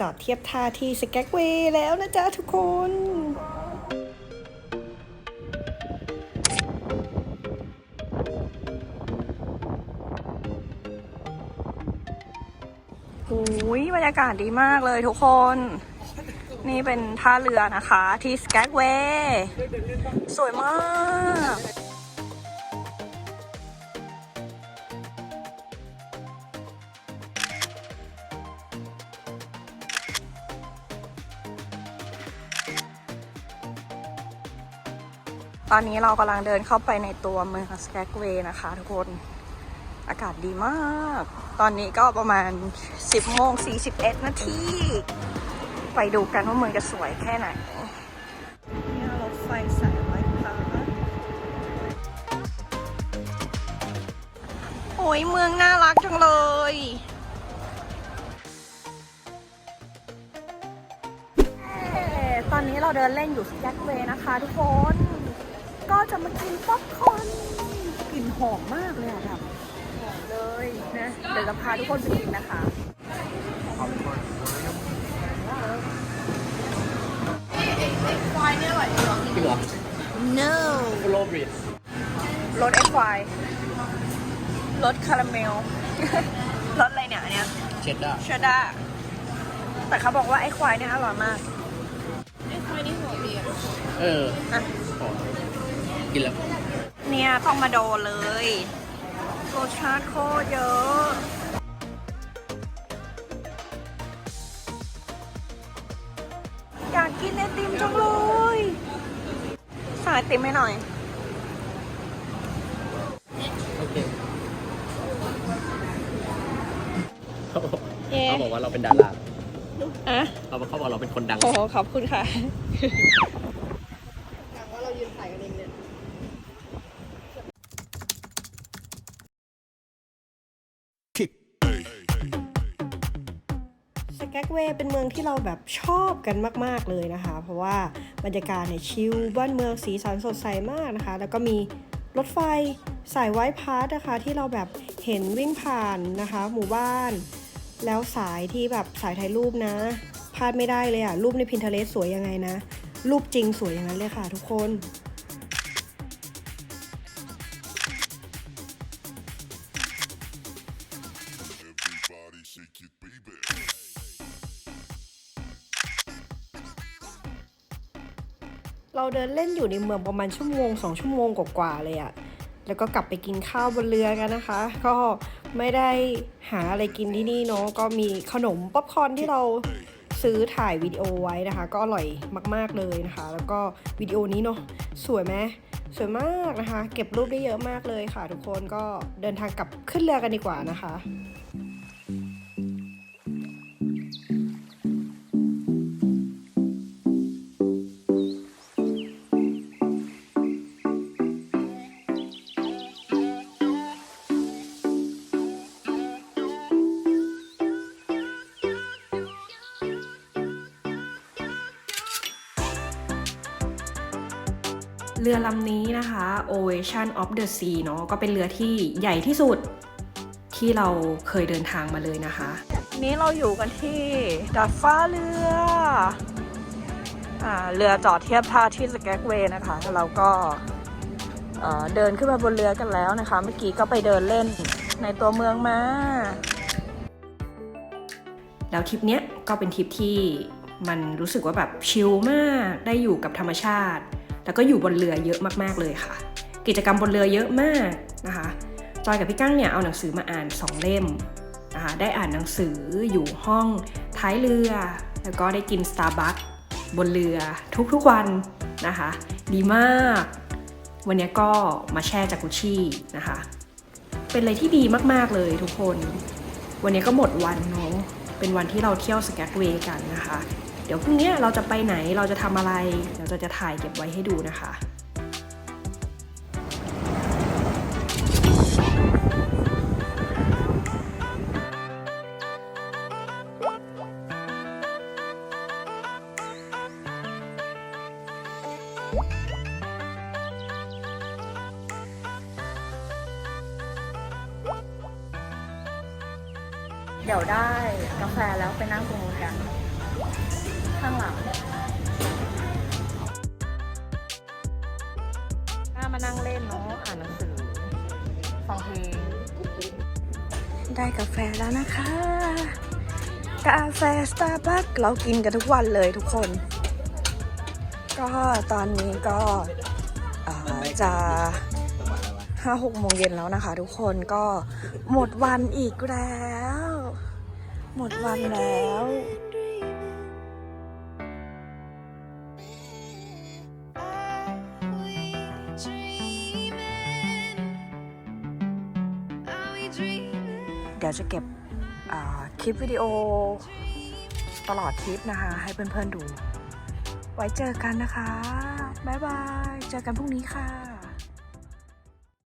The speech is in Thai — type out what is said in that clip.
จอดเทียบท่าที่สแกกเวย์แล้วนะจ๊ะทุกคนโอ้ยบรรยากาศดีมากเลยทุกคน นี่เป็นท่าเรือนะคะที่สแกกเวย์สวยมาก ตอนนี้เรากำลังเดินเข้าไปในตัวเมืองสแกกเวย์นะคะทุกคน อากาศดีมาก ตอนนี้ก็ประมาณ 10โมง41 นาที ไปดูกันว่าเมืองจะสวยแค่ไหนนี่รถไฟสายไว้ค่ะโอ้ยเมืองน่ารักจังเลยเตอนนี้เราเดินเล่นอยู่สแกกเวย์นะคะทุกคน ก็จะมากินป๊อปคอร์นกลิ่นหอมมากเลยอะแบบหอมเลยนะ เดี๋ยวจะพาทุกคนไปกินนะคะจริงเหรอ no โรบริดรสเอฟไวรสคาราเมลรสอะไรเนี่ยอันเนี้ยเชดดาร์เชดดาร์แต่เขาบอกว่าไอ้ควายเนี่ยอร่อยมากเอออะหอม กินแล้ว เนี่ยต้องมาโดนเลยรสชาติโคตรเยอะอยากกินไอติมจังเลยสายไอติมให้หน่อย โอเคเย้เขาบอกว่าเราเป็นดาราอะเขาบอกเขาบอกเราเป็นคนดัง โอ้โหขอบคุณค่ะ แก๊กเวย์เป็นเมืองที่เราแบบชอบกันมาก ๆเลยนะคะ เพราะว่าบรรยากาศเนี่ยชิลบ้านเมืองสีสันสดใสมากนะคะ แล้วก็มีรถไฟสายไวพาสนะคะ ที่เราแบบเห็นวิ่งผ่านนะคะ หมู่บ้าน แล้วสายที่แบบสายถ่ายรูปนะพลาดไม่ได้เลยอะรูปใน Pinterest สวยยังไงนะ รูปจริงสวยอย่างนั้นเลยค่ะทุกคน เราเดินเล่นอยู่ในเมืองประมาณชั่วโมงสองชั่วโมงกว่าๆเลยอะแล้วก็กลับไปกินข้าวบนเรือกันนะคะ ก็ไม่ได้หาอะไรกินที่นี่เนาะก็มีขนมป๊อปคอร์นที่เราซื้อถ่ายวิดีโอไว้นะคะ ก็อร่อยมาก ๆเลยนะคะ แล้วก็วิดีโอนี้เนาะสวยไหมสวยมากนะคะ เก็บรูปได้เยอะมากเลยค่ะ ทุกคนก็เดินทางกลับขึ้นเรือกันดีกว่านะคะ เรือลำนี้นะคะ Ocean of the Sea เนาะก็เป็นเรือที่ใหญ่ที่สุดที่เราเคยเดินทางมาเลยนะคะ นี้เราอยู่กันที่ดาดฟ้าเรืออ่าเรือจอดเทียบท่าที่สแกกเวย์นะคะแล้วเราก็เอ่อเดินขึ้นมาบนเรือกันแล้วนะคะ เมื่อกี้ก็ไปเดินเล่นในตัวเมืองมา แล้วทริปเนี้ยก็เป็นทริปที่มันรู้สึกว่าแบบชิลมาก ได้อยู่กับธรรมชาติ แล้วก็อยู่บนเรือเยอะมากๆเลยค่ะ กิจกรรมบนเรือเยอะมากนะคะ จอยกับพี่กั้งเนี่ยเอาหนังสือมาอ่าน 2 เล่มนะคะได้อ่านหนังสืออยู่ห้องท้ายเรือ แล้วก็ได้กินสตาร์บัคบนเรือทุกๆวันนะคะ ดีมาก วันนี้ก็มาแช่จากุชี่นะคะ เป็นอะไรที่ดีมากๆเลยทุกคน วันนี้ก็หมดวันเนาะเป็นวันที่เราเที่ยวสแกตเวย์กันนะคะ ดี๋ยวพรุ่งนี้เราจะไปไหนเราจะทำอะไรเดี๋ยวเราจะถ่ายเก็บไว้ให้ดูนะคะเดี๋ยวได้กาแฟแล้วไปนั่งตรงนู้นกัน ข้างหลังน้ามานั่งเล่นเนาะอ่านหนังสือฟังเพลงได้กาแฟแล้วนะคะ กาแฟสตาร์บัคเรากินกันทุกวันเลยทุกคน ก็ตอนนี้ก็จะห้าหกโมงเย็นแล้วนะคะ ทุกคนก็หมดวันอีกแล้ว หมดวันแล้ว ยวจะเก็บคลิปวิดีโอตลอดทริปนะคะ ให้เพื่อนๆดู ไว้เจอกันนะคะ บ๊ายบาย เจอกันพรุ่งนี้ค่ะ